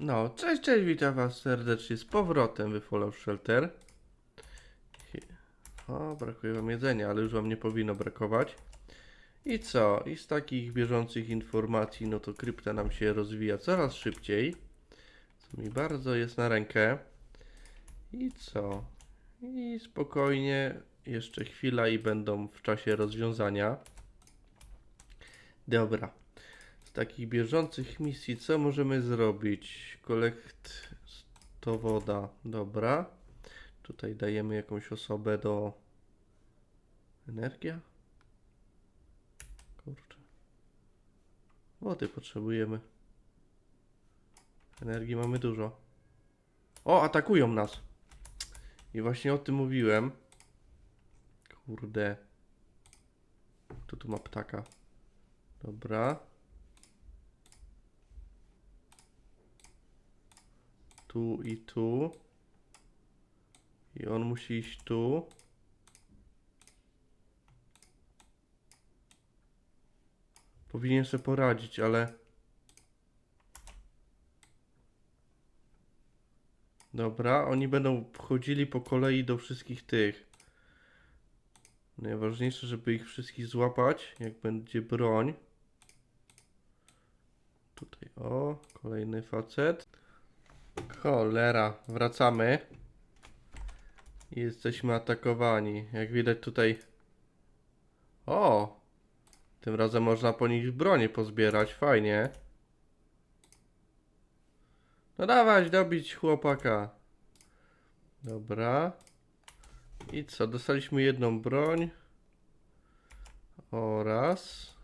No, cześć, cześć, witam was serdecznie z powrotem w Fallout Shelter. O, brakuje wam jedzenia, ale już wam nie powinno brakować. I co? I z takich bieżących informacji, no to krypta nam się rozwija coraz szybciej. Co mi bardzo jest na rękę. I co? I spokojnie, jeszcze chwila i będą w czasie rozwiązania. Dobra. Takich bieżących misji, co możemy zrobić? Kolekt to woda, dobra. Tutaj dajemy jakąś osobę do. Energia? Kurczę. Wody potrzebujemy. Energii mamy dużo. O, atakują nas! I właśnie o tym mówiłem. Kurde. Kto tu ma ptaka? Dobra. Tu i tu. I on musi iść tu. Powinien sobie poradzić, ale. Dobra, oni będą wchodzili po kolei do wszystkich tych. Najważniejsze, żeby ich wszystkich złapać, jak będzie broń. Tutaj, o, kolejny facet. Cholera, wracamy. I Jesteśmy atakowani. Jak widać tutaj. O! Tym razem można po nich bronię pozbierać. Fajnie. No dawać, dobić chłopaka. Dobra. I co? Dostaliśmy jedną broń. Oraz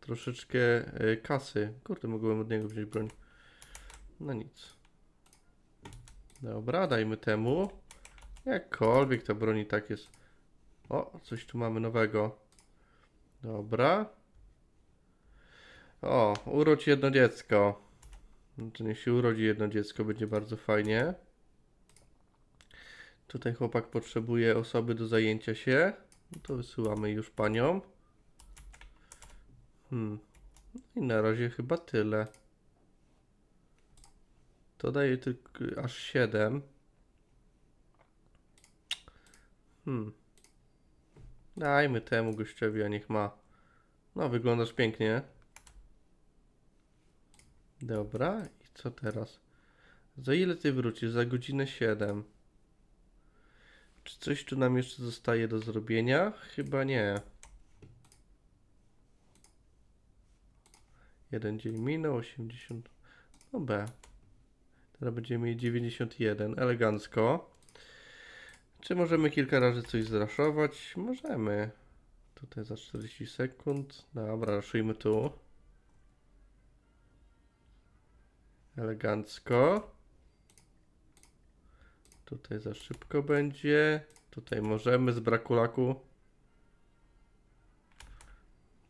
troszeczkę y, kasy. Kurde, mogłem od niego wziąć broń. No nic. Dobra, dajmy temu. Jakkolwiek ta broń i tak jest. O, coś tu mamy nowego. Dobra. O, urodź jedno dziecko. To niech się urodzi jedno dziecko, będzie bardzo fajnie. Tutaj chłopak potrzebuje osoby do zajęcia się. No to wysyłamy już panią. Hmm. No I na razie chyba tyle. To daje tylko aż 7. Hmm. Dajmy temu gościowi, a niech ma. No, wyglądasz pięknie. Dobra, i co teraz? Za ile ty wrócisz? Za godzinę 7. Czy coś tu nam jeszcze zostaje do zrobienia? Chyba nie. Jeden dzień minął, 80. No B. Teraz będziemy mieli 91. Elegancko. Czy możemy kilka razy coś zraszować? Możemy. Tutaj za 40 sekund. Dobra, raszujmy tu. Elegancko. Tutaj za szybko będzie. Tutaj możemy z brakulaku.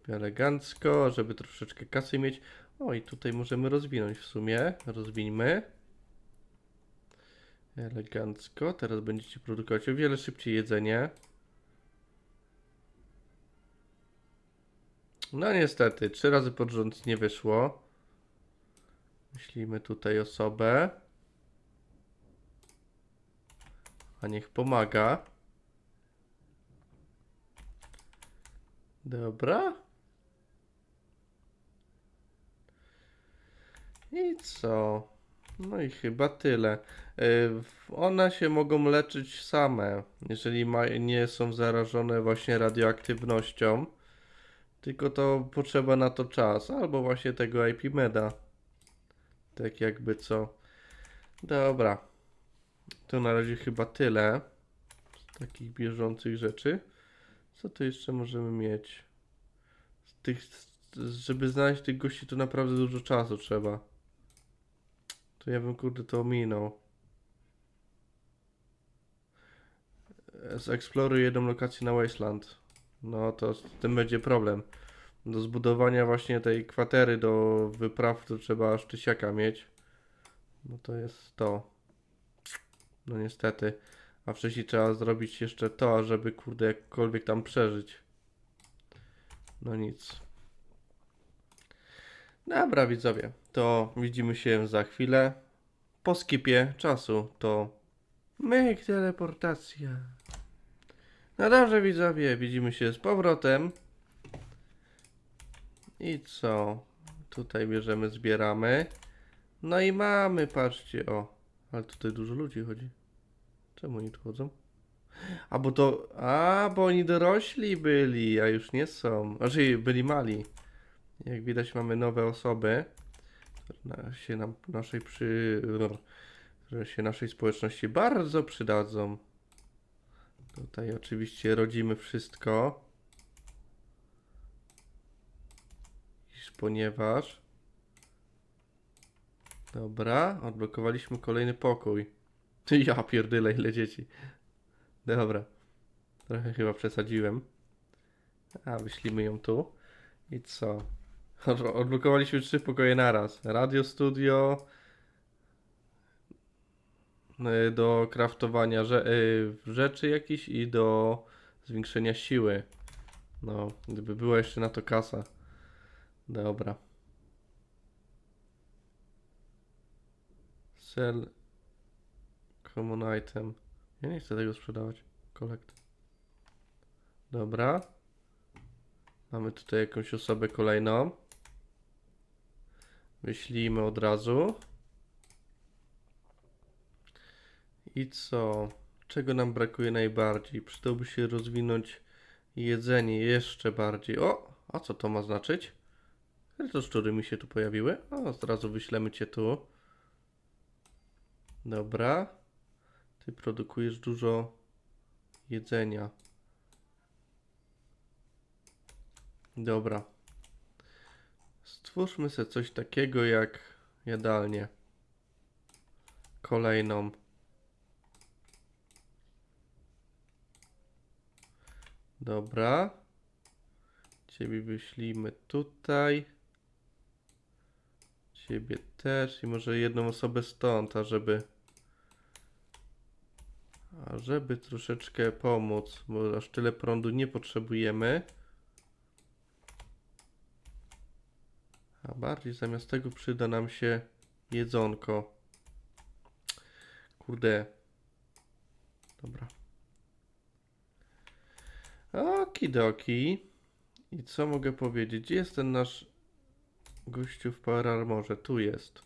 Elegancko, żeby troszeczkę kasy mieć. O, i tutaj możemy rozwinąć w sumie. Rozwińmy. Elegancko. Teraz będziecie produkować o wiele szybciej jedzenie. No niestety, trzy razy pod rząd nie wyszło. Myślimy tutaj osobę. A niech pomaga. Dobra. I co? No i chyba tyle. Y, One się mogą leczyć same, jeżeli ma, nie są zarażone właśnie radioaktywnością. Tylko to potrzeba na to czas, albo właśnie tego IP Meda. Tak jakby co. Dobra. To na razie chyba tyle z takich bieżących rzeczy. Co tu jeszcze możemy mieć? Z tych, żeby znaleźć tych gości to naprawdę dużo czasu trzeba. To ja bym kurde to ominął. Zeksploruj jedną lokację na Wasteland. No to z tym będzie problem. Do zbudowania właśnie tej kwatery do wypraw to trzeba aż tysiaka mieć. No to jest to. No niestety. A wcześniej trzeba zrobić jeszcze to, żeby kurde jakkolwiek tam przeżyć. No nic. Dobra widzowie, to widzimy się za chwilę. po skipie czasu to myk teleportacja. No dobrze widzowie, widzimy się z powrotem. I co? Tutaj bierzemy, zbieramy. No i mamy, patrzcie, o. Ale tutaj dużo ludzi chodzi. Czemu oni tu chodzą? A bo to. A, bo oni dorośli byli, a już nie są. Znaczy, byli mali. Jak widać, mamy nowe osoby, które się nam naszej przy. się naszej społeczności bardzo przydadzą. Tutaj oczywiście rodzimy wszystko. Iż Ponieważ. Dobra, odblokowaliśmy kolejny pokój. Ja pierdyle, ile dzieci. Dobra. Trochę chyba przesadziłem. A, wyślimy ją tu. I co? Od- Odblokowaliśmy trzy pokoje naraz. Radio, studio. y, Do kraftowania rze- y, rzeczy jakichś i do zwiększenia siły. No, gdyby była jeszcze na to kasa. Dobra. Sell common item. Ja nie chcę tego sprzedawać. Collect. Dobra. Mamy tutaj jakąś osobę kolejną. Wyślijmy od razu. I co? Czego nam brakuje najbardziej? Przydałoby się rozwinąć jedzenie jeszcze bardziej. O! A co to ma znaczyć? Ale to szczury mi się tu pojawiły. O, od razu wyślemy cię tu. Dobra. Ty produkujesz dużo jedzenia. Dobra. Stwórzmy sobie coś takiego jak jadalnię. Kolejną. Dobra. Ciebie wyślimy tutaj. Ciebie też i może jedną osobę stąd, ażeby a żeby troszeczkę pomóc, bo aż tyle prądu nie potrzebujemy. Bardziej zamiast tego przyda nam się jedzonko. Kurde. Dobra. Okidoki. I co mogę powiedzieć? Gdzie jest ten nasz gościu w Power Armorze? Tu jest.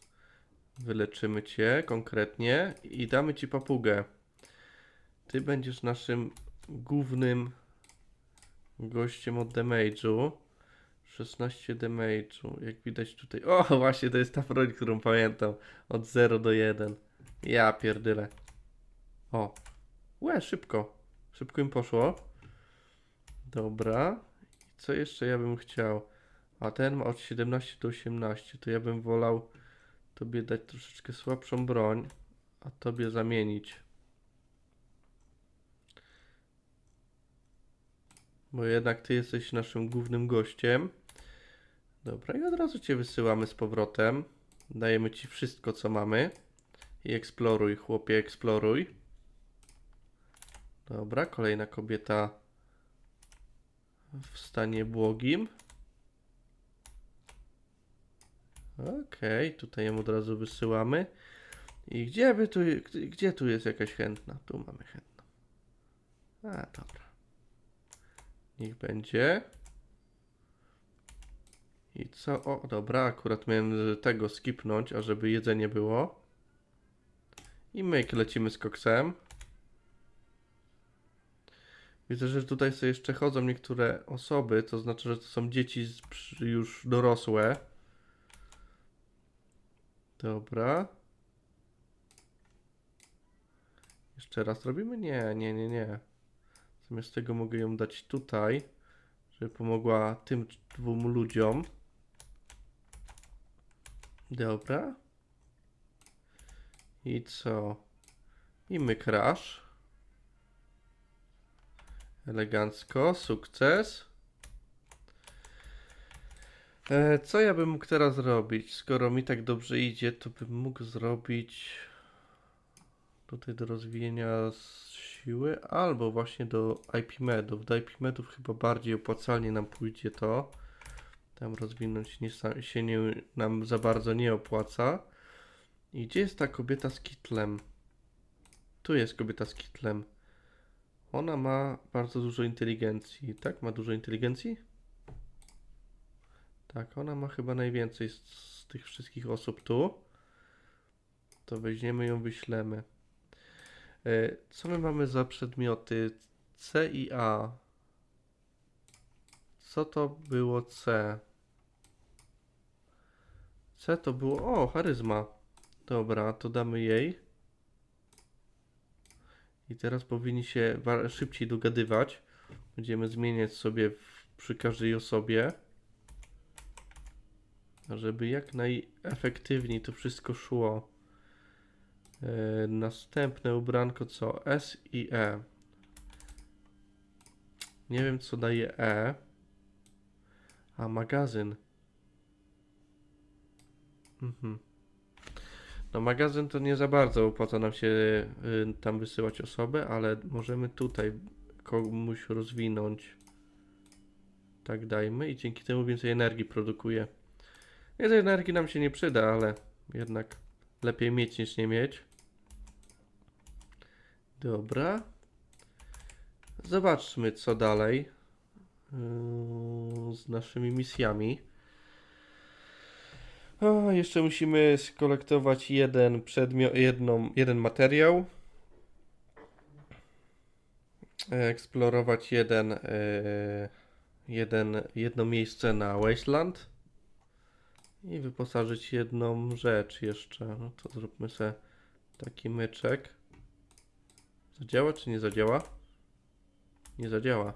Wyleczymy cię konkretnie i damy ci papugę. Ty będziesz naszym głównym gościem od damage'u. 16 damage'u. Jak widać tutaj. O, właśnie to jest ta broń, którą pamiętam. Od 0 do 1. Ja pierdyle. O. Łe, szybko. Szybko im poszło. Dobra. I co jeszcze ja bym chciał? A ten ma od 17 do 18. To ja bym wolał tobie dać troszeczkę słabszą broń, a tobie zamienić. Bo jednak ty jesteś naszym głównym gościem. Dobra, i od razu cię wysyłamy z powrotem. Dajemy ci wszystko, co mamy. I eksploruj, chłopie, eksploruj. Dobra, kolejna kobieta w stanie błogim. Okej, tutaj ją od razu wysyłamy. I gdzie by tu, gdzie tu jest jakaś chętna? Tu mamy chętną. A, dobra. Niech będzie. I co? O, dobra, akurat miałem tego skipnąć, ażeby jedzenie było. I myk, lecimy z koksem. Widzę, że tutaj sobie jeszcze chodzą niektóre osoby, to znaczy, że to są dzieci już dorosłe. Dobra. Jeszcze raz robimy? Nie, nie, nie, nie. Zamiast tego mogę ją dać tutaj, żeby pomogła tym dwóm ludziom. Dobra. I co? I my crash. Elegancko, sukces. E, co ja bym mógł teraz zrobić? Skoro mi tak dobrze idzie, to bym mógł zrobić tutaj do rozwijania siły, albo właśnie do IP medów. Do IP medów chyba bardziej opłacalnie nam pójdzie to. Tam rozwinąć nie, się nie, nam za bardzo nie opłaca. I gdzie jest ta kobieta z kitlem? Tu jest kobieta z kitlem. Ona ma bardzo dużo inteligencji. Tak? Ma dużo inteligencji? Tak, ona ma chyba najwięcej z, z tych wszystkich osób tu. To weźmiemy ją, wyślemy. E, Co my mamy za przedmioty? C i A. Co to było C? C to było. O, charyzma. Dobra, to damy jej. I teraz powinni się szybciej dogadywać. Będziemy zmieniać sobie w, przy każdej osobie. Żeby jak najefektywniej to wszystko szło. E, następne ubranko co? S i E. Nie wiem co daje E. A magazyn. Mhm. No magazyn to nie za bardzo opłaca nam się y, tam wysyłać osobę, ale możemy tutaj komuś rozwinąć. Tak dajmy i dzięki temu więcej energii produkuje. Więcej energii nam się nie przyda, ale jednak lepiej mieć niż nie mieć. Dobra. Zobaczmy co dalej yy, z naszymi misjami. O, jeszcze musimy skolektować jeden przedmiot, jedną, jeden materiał. Eksplorować jeden, e, jeden, jedno miejsce na Wasteland. I wyposażyć jedną rzecz jeszcze. No to zróbmy sobie taki myczek. Zadziała czy nie zadziała? Nie zadziała.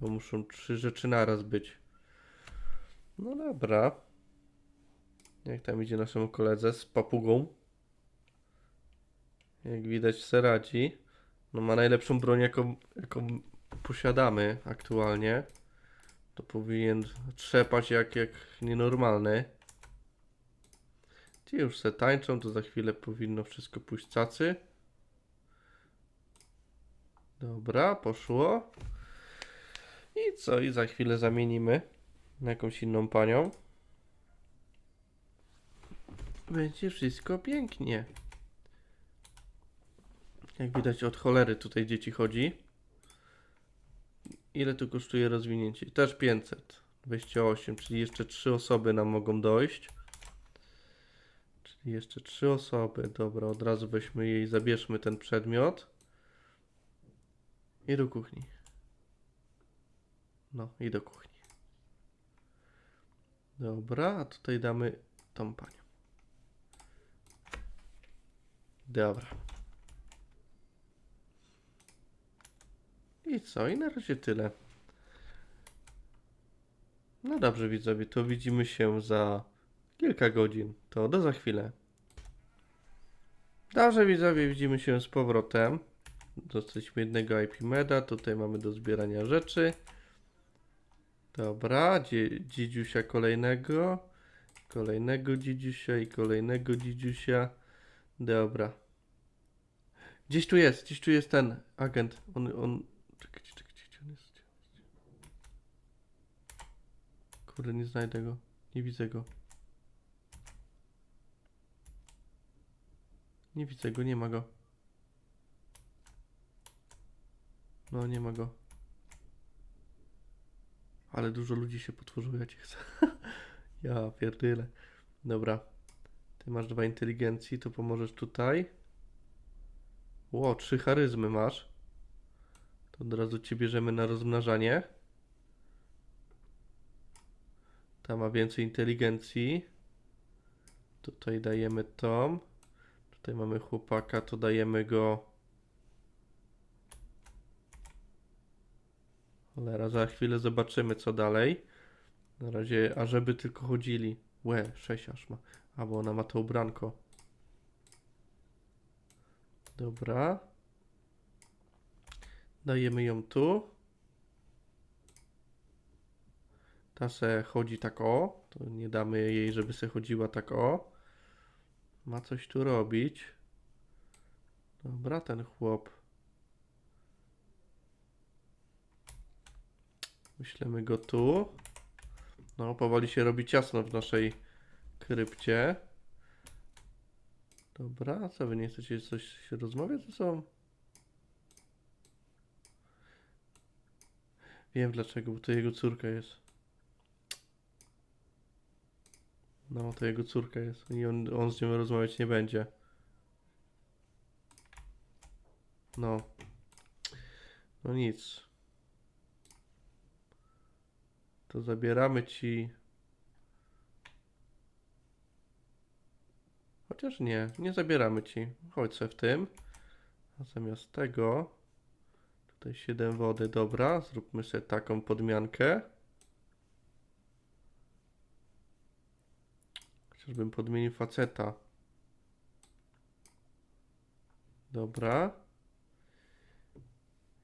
Bo muszą trzy rzeczy naraz być. No dobra. Jak tam idzie naszemu koledze z papugą? Jak widać se radzi. No ma najlepszą broń jaką, jaką posiadamy aktualnie. To powinien trzepać jak, jak nienormalny. Ci już se tańczą, to za chwilę powinno wszystko pójść cacy. Dobra, poszło. I co? I za chwilę zamienimy na jakąś inną panią. Będzie wszystko pięknie. Jak widać od cholery tutaj dzieci chodzi. Ile tu kosztuje rozwinięcie? Też 500. 28, czyli jeszcze 3 osoby nam mogą dojść. Czyli jeszcze 3 osoby. Dobra, od razu weźmy jej, zabierzmy ten przedmiot. I do kuchni. No, i do kuchni. Dobra, a tutaj damy tą panią. Dobra. I co? I na razie tyle. No dobrze, widzowie, to widzimy się za kilka godzin. To do za chwilę. Dobrze, widzowie, widzimy się z powrotem. Dostaliśmy jednego IP meda. Tutaj mamy do zbierania rzeczy. Dobra, dzie- dzidziusia kolejnego. Kolejnego dzidziusia i kolejnego dzidziusia. Dobra. Gdzieś tu jest, gdzieś tu jest ten agent. On, on... On jest? Gdzie on jest? Kurde, nie znajdę go. Nie widzę go. Nie widzę go, nie ma go. No, nie ma go. Ale dużo ludzi się potworzyło, ja cię chcę. ja pierdyle. Dobra. Ty masz dwa inteligencji, to pomożesz tutaj. Ło, trzy charyzmy masz. To od razu cię bierzemy na rozmnażanie. Ta ma więcej inteligencji. Tutaj dajemy tą. Tutaj mamy chłopaka, to dajemy go. Cholera, za chwilę zobaczymy co dalej. Na razie, a żeby tylko chodzili. Łe, 6 aż ma. A bo ona ma to ubranko. Dobra. Dajemy ją tu. Ta se chodzi tak o. To nie damy jej, żeby se chodziła tak o. Ma coś tu robić. Dobra, ten chłop. Myślemy go tu. No, powoli się robi ciasno w naszej krypcie. Dobra, co wy nie chcecie coś rozmawiać ze sobą? Wiem dlaczego, bo to jego córka jest. No, to jego córka jest i on, on z nią rozmawiać nie będzie. No. No nic. To zabieramy ci. Chociaż nie, nie zabieramy ci. Chodź se w tym. A zamiast tego. Tutaj 7 wody, dobra. Zróbmy sobie taką podmiankę. Chociażbym podmienił faceta. Dobra.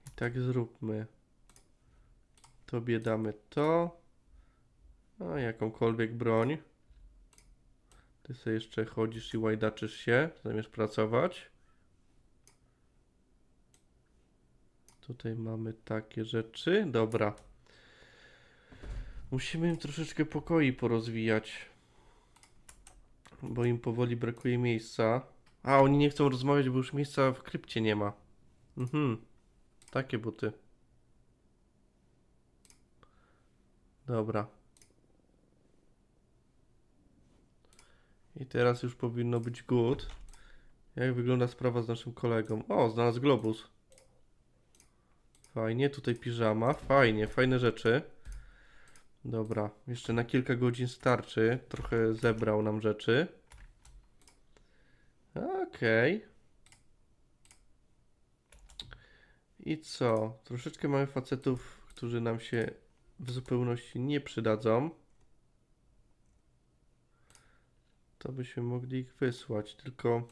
I tak zróbmy. Tobie damy to. No, jakąkolwiek broń. Ty sobie jeszcze chodzisz i łajdaczysz się, zamiast pracować. Tutaj mamy takie rzeczy. Dobra. Musimy im troszeczkę pokoi porozwijać. Bo im powoli brakuje miejsca. A, oni nie chcą rozmawiać, bo już miejsca w krypcie nie ma. Mhm. Takie buty. Dobra. I teraz już powinno być good. Jak wygląda sprawa z naszym kolegą? O, znalazł globus. Fajnie, tutaj piżama. Fajnie, fajne rzeczy. Dobra, jeszcze na kilka godzin starczy. Trochę zebrał nam rzeczy. Okej. I co? Troszeczkę mamy facetów, którzy nam się w zupełności nie przydadzą. To byśmy mogli ich wysłać, tylko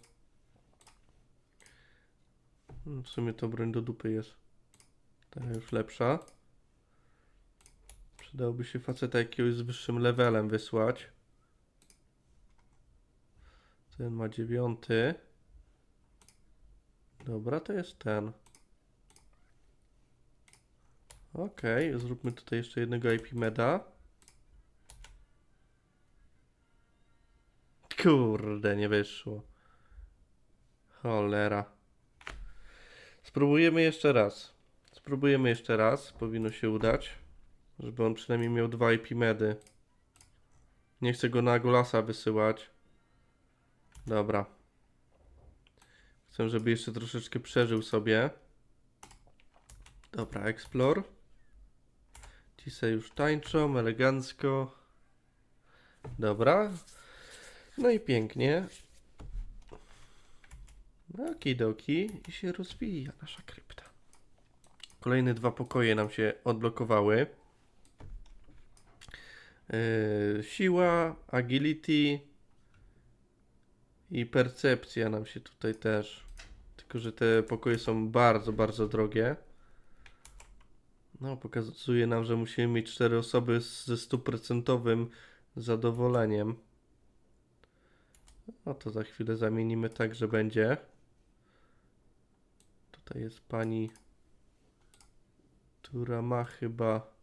Hmm, w sumie to broń do dupy jest. Ta już lepsza. Przydałoby się faceta jakiegoś z wyższym levelem wysłać. Ten ma dziewiąty. Dobra, to jest ten. Okej, zróbmy tutaj jeszcze jednego IP meda. Kurde, nie wyszło. Cholera. Spróbujemy jeszcze raz. Spróbujemy jeszcze raz. Powinno się udać. Żeby on przynajmniej miał dwa IP medy. Nie chcę go na Golasa wysyłać. Dobra. Chcę, żeby jeszcze troszeczkę przeżył sobie. Dobra, explore. Ci już tańczą elegancko. Dobra. No i pięknie. Okidoki. I się rozwija nasza krypta. Kolejne dwa pokoje nam się odblokowały. Yy, siła, agility i percepcja nam się tutaj też. Tylko, że te pokoje są bardzo, bardzo drogie. No, pokazuje nam, że musimy mieć cztery osoby z- ze stuprocentowym zadowoleniem. No to za chwilę zamienimy tak, że będzie. Tutaj jest pani, która ma chyba.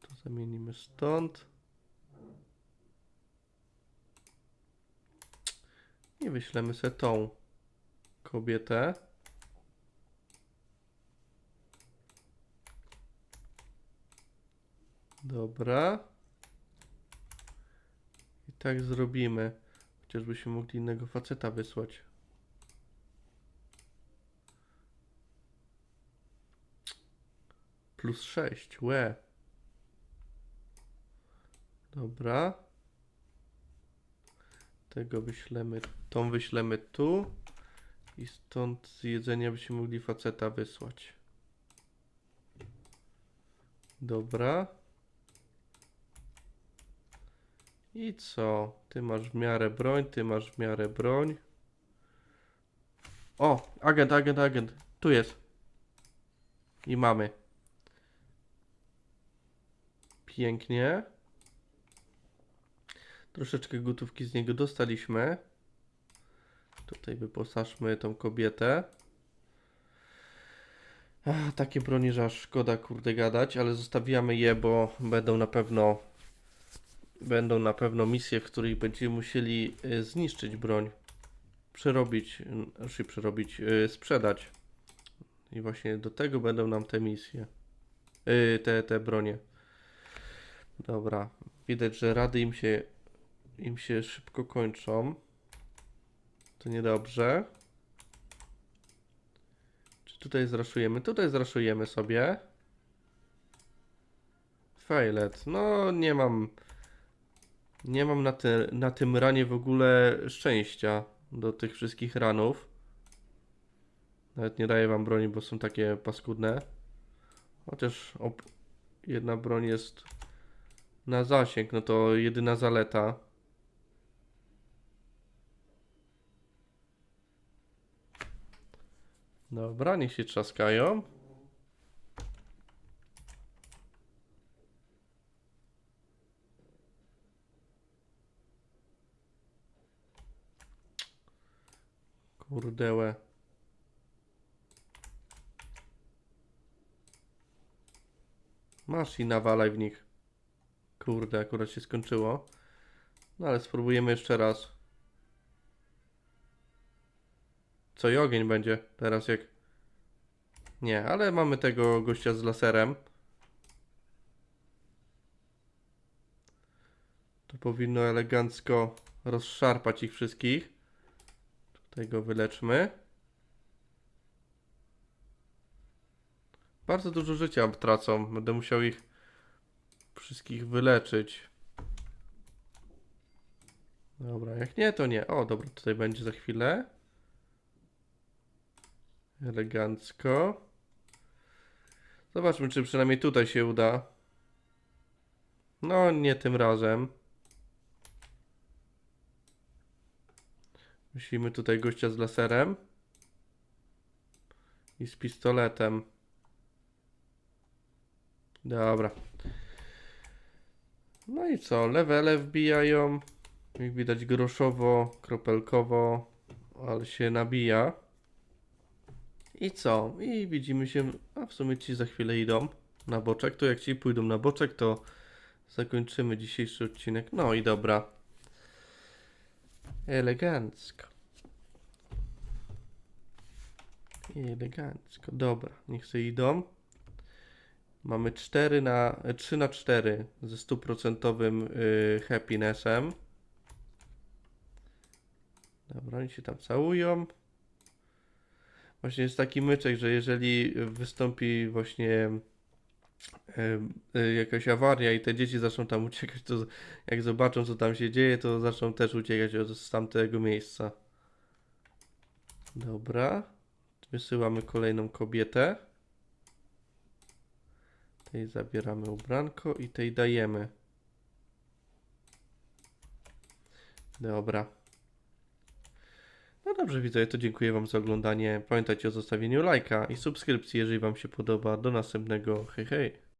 To zamienimy stąd. I wyślemy sobie tą kobietę. Dobra. I tak zrobimy. Chociażbyśmy mogli innego faceta wysłać. Plus 6, łe. Dobra. Tego wyślemy, tą wyślemy tu. I stąd z jedzenia byśmy mogli faceta wysłać. Dobra. I co? Ty masz w miarę broń, ty masz w miarę broń. O, agent, agent, agent. Tu jest. I mamy. Pięknie. Troszeczkę gotówki z niego dostaliśmy. Tutaj wyposażmy tą kobietę. Ach, takie broni, że aż szkoda kurde gadać, ale zostawiamy je, bo będą na pewno będą na pewno misje, w których będziemy musieli y, zniszczyć broń. przerobić, n- znaczy przerobić, yy, sprzedać. I właśnie do tego będą nam te misje. Te, te bronie. Dobra, widać, że rady im się, im się szybko kończą. To niedobrze. Czy tutaj zraszujemy? Tutaj zraszujemy sobie. Failet. No, nie mam. Nie mam na, te, na tym ranie w ogóle szczęścia do tych wszystkich ranów. Nawet nie daję wam broni, bo są takie paskudne. Chociaż jedna broń jest na zasięg, no to jedyna zaleta. Dobra, niech się trzaskają. Kurdełe. Masz i nawalaj w nich. Kurde, akurat się skończyło. No ale spróbujemy jeszcze raz. Co i ogień będzie teraz jak... Nie, ale mamy tego gościa z laserem. To powinno elegancko rozszarpać ich wszystkich. Tutaj go wyleczmy. Bardzo dużo życia tracą. Będę musiał ich wszystkich wyleczyć. Dobra, jak nie, to nie. O, dobra, tutaj będzie za chwilę. Elegancko. Zobaczmy, czy przynajmniej tutaj się uda. No, nie tym razem. Musimy tutaj gościa z laserem. I z pistoletem. Dobra. No i co? Levele wbijają. Jak widać groszowo, kropelkowo, ale się nabija. I co? I widzimy się, a w sumie ci za chwilę idą na boczek. To jak ci pójdą na boczek, to zakończymy dzisiejszy odcinek. No i dobra. Elegancko. Elegancko. Dobra, niech sobie idą. Mamy 4 na, 3 na 4 ze stuprocentowym y, happinessem. Dobra, oni się tam całują. Właśnie jest taki myczek, że jeżeli wystąpi właśnie jakaś awaria i te dzieci zaczną tam uciekać, to jak zobaczą co tam się dzieje, to zaczną też uciekać od tamtego miejsca. Dobra. Wysyłamy kolejną kobietę. Tej zabieramy ubranko i tej dajemy. Dobra. No dobrze, widzę, to dziękuję Wam za oglądanie. Pamiętajcie o zostawieniu lajka i subskrypcji, jeżeli Wam się podoba. Do następnego. Hej, hej.